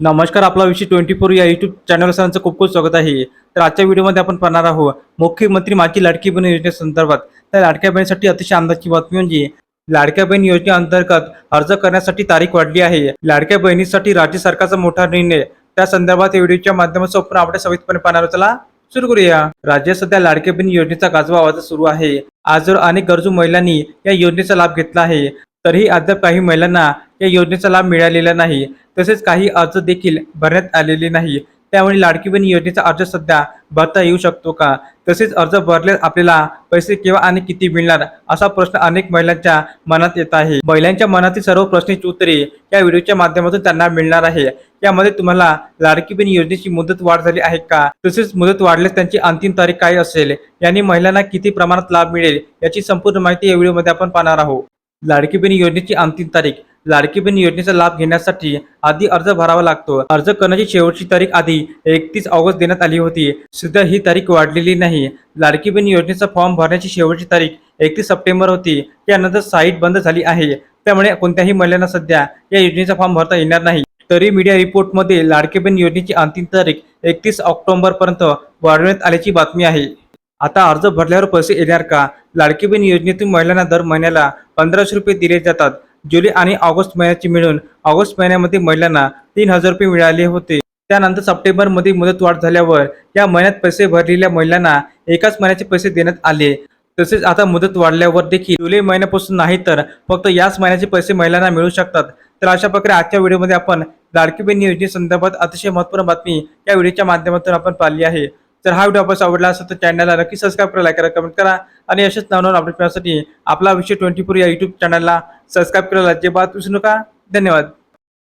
नमस्कार आपला विषय ट्वेंटी फोर या युट्यूब चॅनल सरांचं खूप खूप स्वागत आहे. तर आजच्या व्हिडिओमध्ये आपण पाहणार आहोत मुख्यमंत्री माझी लाडकी बहीण योजनेसंदर्भात त्या लाडक्या बहिणीसाठी अतिशय आनंदाची बातमी म्हणजे लाडक्या बहीण योजनेअंतर्गत अर्ज करण्यासाठी तारीख वाढली आहे. लाडक्या बहिणीसाठी राज्य सरकारचा मोठा निर्णय. त्या संदर्भात या व्हिडिओच्या माध्यमातून आपण आपल्या सविस्तरपणे पाहणार चला सुरू करूया. राज्यात सध्या लाडक्या बहीण योजनेचा गाजवा आवाज सुरू आहे. आजवर अनेक गरजू महिलांनी या योजनेचा लाभ घेतला आहे तरीही अद्याप काही महिलांना या योजनेचा लाभ मिळालेला नाही. तसेच काही अर्ज देखील भरण्यात आलेले नाही. त्यामुळे लाडकी बहीण योजनेचा अर्ज सध्या भरता येऊ शकतो का? तसेच अर्ज भरल्यास आपल्याला पैसे केव्हा आणि किती मिळणार? असा प्रश्न अनेक महिलांच्या मनात येत आहे. महिलांच्या मनातील सर्व प्रश्नांची उत्तरे या व्हिडिओच्या माध्यमातून त्यांना मिळणार आहे. यामध्ये तुम्हाला लाडकी बहीण योजनेची मुदत वाढ झाली आहे का? तसेच मुदत वाढल्यास त्यांची अंतिम तारीख काय असेल? यांनी महिलांना किती प्रमाणात लाभ मिळेल? याची संपूर्ण माहिती या व्हिडिओमध्ये आपण पाहणार आहोत. लाडकी बहीण योजनेची अंतिम तारीख. लाडकी बहीण योजनेचा लाभ घेण्यासाठी आधी अर्ज भरावा लागतो. अर्ज करण्याची शेवटची तारीख आधी एकतीस ऑगस्ट देण्यात आली होती. सुद्धा ही तारीख वाढलेली नाही. लाडकी बहीण योजनेचा फॉर्म भरण्याची शेवटची तारीख एकतीस सप्टेंबर होती. त्यानंतर साईट बंद झाली आहे. त्यामुळे कोणत्याही महिलांना सध्या या योजनेचा फॉर्म भरता येणार नाही. तरी मीडिया रिपोर्टमध्ये लाडकी बहीण योजनेची अंतिम तारीख एकतीस ऑक्टोबर पर्यंत वाढवण्यात आल्याची बातमी आहे. आता अर्ज भरल्यावर पैसे येणार का? लाडकी बहीण योजनेतून महिलांना दर महिन्याला पंधराशे रुपये दिले जातात. जुलै आणि ऑगस्ट महिन्याची मिळून ऑगस्ट महिन्यामध्ये महिलांना तीन हजार रुपये मिळाले होते. त्यानंतर सप्टेंबरमध्ये मुदत वाढ झाल्यावर या महिन्यात पैसे भरलेल्या महिलांना एकाच महिन्याचे पैसे देण्यात आले. तसेच आता मुदत वाढल्यावर देखील जुलै महिन्यापासून नाही तर फक्त याच महिन्याचे पैसे महिलांना मिळू शकतात. तर अशा प्रकारे आजच्या व्हिडिओमध्ये आपण लाडकी बहीण योजनेसंदर्भात अतिशय महत्त्वपूर्ण बातमी या व्हिडिओच्या माध्यमातून आपण पाहिली आहे. तर हा व्हिडिओ आपण आवडला असेल तर चॅनलला नक्की सबस्क्राईब करा लाईक करा कमेंट करा. आणि असेच नवनवीन अपडेट मिळण्यासाठी आपला विषय ट्वेंटी फोर या युट्यूब चॅनलला सबस्क्राईब करायला बात विसरू नका. धन्यवाद.